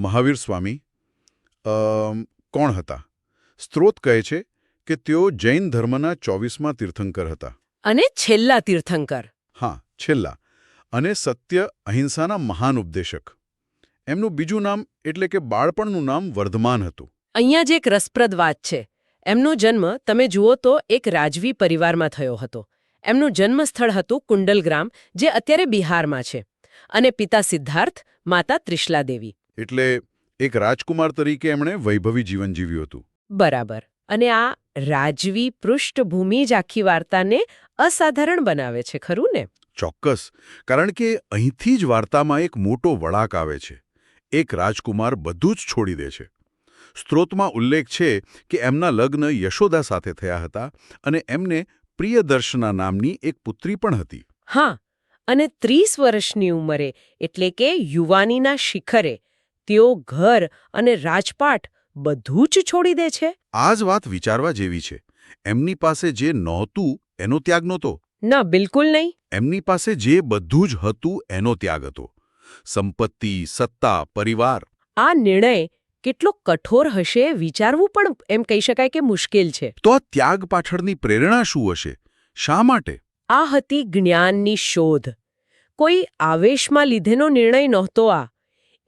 મહાવીર સ્વામી કોણ હતા? સ્ત્રોત કહે છે કે તેઓ જૈન ધર્મના ચોવીસમાં તીર્થંકર હતા. અને છેલ્લા તીર્થંકર. હા છેલ્લા. અને સત્ય અહિંસાના મહાન ઉપદેશક. એમનું બીજું નામ એટલે કે બાળપણનું નામ વર્ધમાન હતું. અહીંયા જે એક રસપ્રદ વાત છે. એમનો જન્મ તમે જુઓ તો એક રાજવી પરિવારમાં થયો હતો. એમનું જન્મસ્થળ હતું કુંડલગ્રામ જે અત્યારે બિહારમાં છે. અને પિતા સિદ્ધાર્થ માતા ત્રિશલા દેવી એટલે એક રાજકુમાર તરીકે એમણે વૈભવી જીવન જીવ્યું હતું. બરાબર. અને આ રાજવી પૃષ્ઠભૂમિ જ આખી વાર્તાને અસાધારણ બનાવે છે ખરું ને? ચોક્કસ. કારણ કે અહીંથી જ વાર્તામાં એક મોટો વળાક આવે છે. એક રાજકુમાર બધું જ છોડી દે છે. સ્ત્રોતમાં ઉલ્લેખ છે કે એમના લગ્ન યશોદા સાથે થયા હતા અને એમને પ્રિયદર્શના નામની એક પુત્રી પણ હતી. હા અને ત્રીસ વર્ષની ઉંમરે એટલે કે યુવાનીના શિખરે તેઓ ઘર અને રાજપાટ બધું જ છોડી દે છે? આ જ વાત વિચારવા જેવી છે. એમની પાસે જે નહોતું એનો ત્યાગ નહોતો. ના બિલકુલ નહીં. એમની પાસે જે બધું જ હતું એનો ત્યાગ હતો. સંપત્તિ સત્તા પરિવાર. આ નિર્ણય કેટલો કઠોર હશે વિચારવું પણ એમ કહી શકાય કે મુશ્કેલ છે. તો આ ત્યાગ પાછળની પ્રેરણા શું હશે? શા માટે? આ હતી જ્ઞાનની શોધ. કોઈ આવેશમાં લીધેનો નિર્ણય નહોતો આ.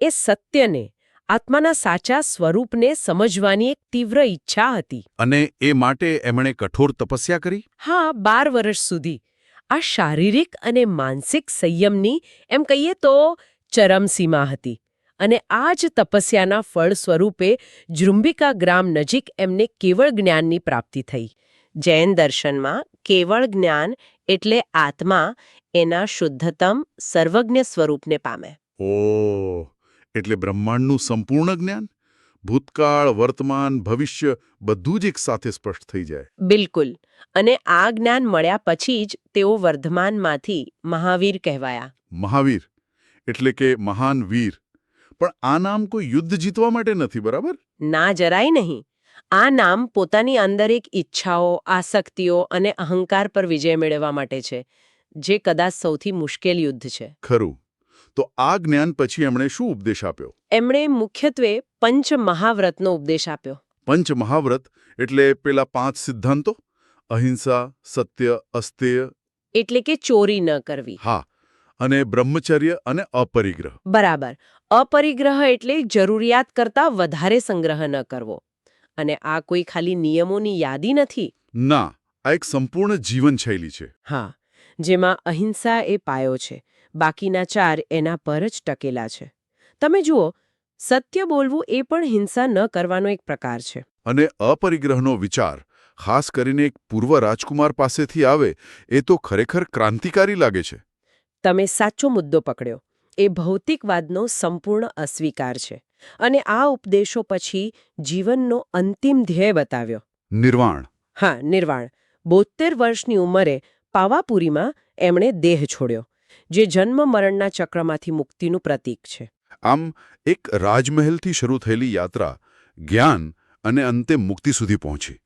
એ સત્યને આત્માના સાચા સ્વરૂપને સમજવાની એક તીવ્ર ઈચ્છા હતી. અને એ માટે એમણે કઠોર તપસ્યા કરી? હા બાર વર્ષ સુધી. આ શારીરિક અને માનસિક સંયમની એમ કહીએ તો ચરમસીમા હતી. અને આ જ તપસ્યાના ફળ સ્વરૂપે જૃંબિકા ગ્રામ નજીક એમને કેવળ જ્ઞાનની પ્રાપ્તિ થઈ. જૈન દર્શનમાં કેવળ જ્ઞાન એટલે આત્મા એના શુદ્ધતમ સર્વજ્ઞ સ્વરૂપને પામે. ઓ એટલે બ્રહ્માંડનું સંપૂર્ણ જ્ઞાન ભૂતકાળ વર્તમાન ભવિષ્ય બધું જ એક સાથે સ્પષ્ટ થઈ જાય. બિલકુલ. અને આ જ્ઞાન મળ્યા પછી જ તેઓ વર્ધમાનમાંથી મહાવીર કહેવાયા. મહાવીર. એટલે કે મહાન વીર. પણ આ નામ કોઈ યુદ્ધ જીતવા માટે નથી બરાબર? ના જરાય નહીં. આ નામ પોતાની અંદર એક ઈચ્છાઓ આસક્તિઓ અને અહંકાર પર વિજય મેળવવા માટે છે જે કદાચ સૌથી મુશ્કેલ યુદ્ધ છે. ખરું. તો આ જ્ઞાન પછી એમણે શું ઉપદેશ આપ્યો? એમણે મુખ્યત્વે પંચ મહાવ્રતનો ઉપદેશ આપ્યો. પંચ મહાવ્રત એટલે પેલા પાંચ સિદ્ધાંતો? અહિંસા સત્ય અસ્તેય. એટલે કે ચોરી ન કરવી. હા અને બ્રહ્મચર્ય અને અપરિગ્રહ. બરાબર. અપરિગ્રહ એટલે જરૂરિયાત કરતાં વધારે સંગ્રહ ન કરવો. અને આ કોઈ ખાલી નિયમોની યાદી નથી? ના આ એક સંપૂર્ણ જીવનશૈલી છે. હા. જેમાં અહિંસા એ પાયો છે બાકીના ચાર એના પર જ ટકેલા છે. તમે જુઓ સત્ય બોલવું એ પણ હિંસા ન કરવાનો એક પ્રકાર છે. અને અપરિગ્રહનો વિચાર ખાસ કરીને એક પૂર્વ રાજકુમાર પાસેથી આવે એ તો ખરેખર ક્રાંતિકારી લાગે છે. તમે સાચો મુદ્દો પકડ્યો. એ ભૌતિકવાદનો સંપૂર્ણ અસ્વીકાર છે. અને આ ઉપદેશો પછી જીવનનો અંતિમ ધ્યેય બતાવ્યો. નિર્વાણ. હા નિર્વાણ. બોતેર વર્ષની ઉંમરે પાવાપુરીમાં એમણે દેહ છોડ્યો, જે જન્મ મરણના ચક્રમાંથી મુક્તિનું પ્રતીક છે. આમ, એક રાજમહેલથી શરૂ થયેલી યાત્રા જ્ઞાન અને અંતે મુક્તિ સુધી પહોંચી.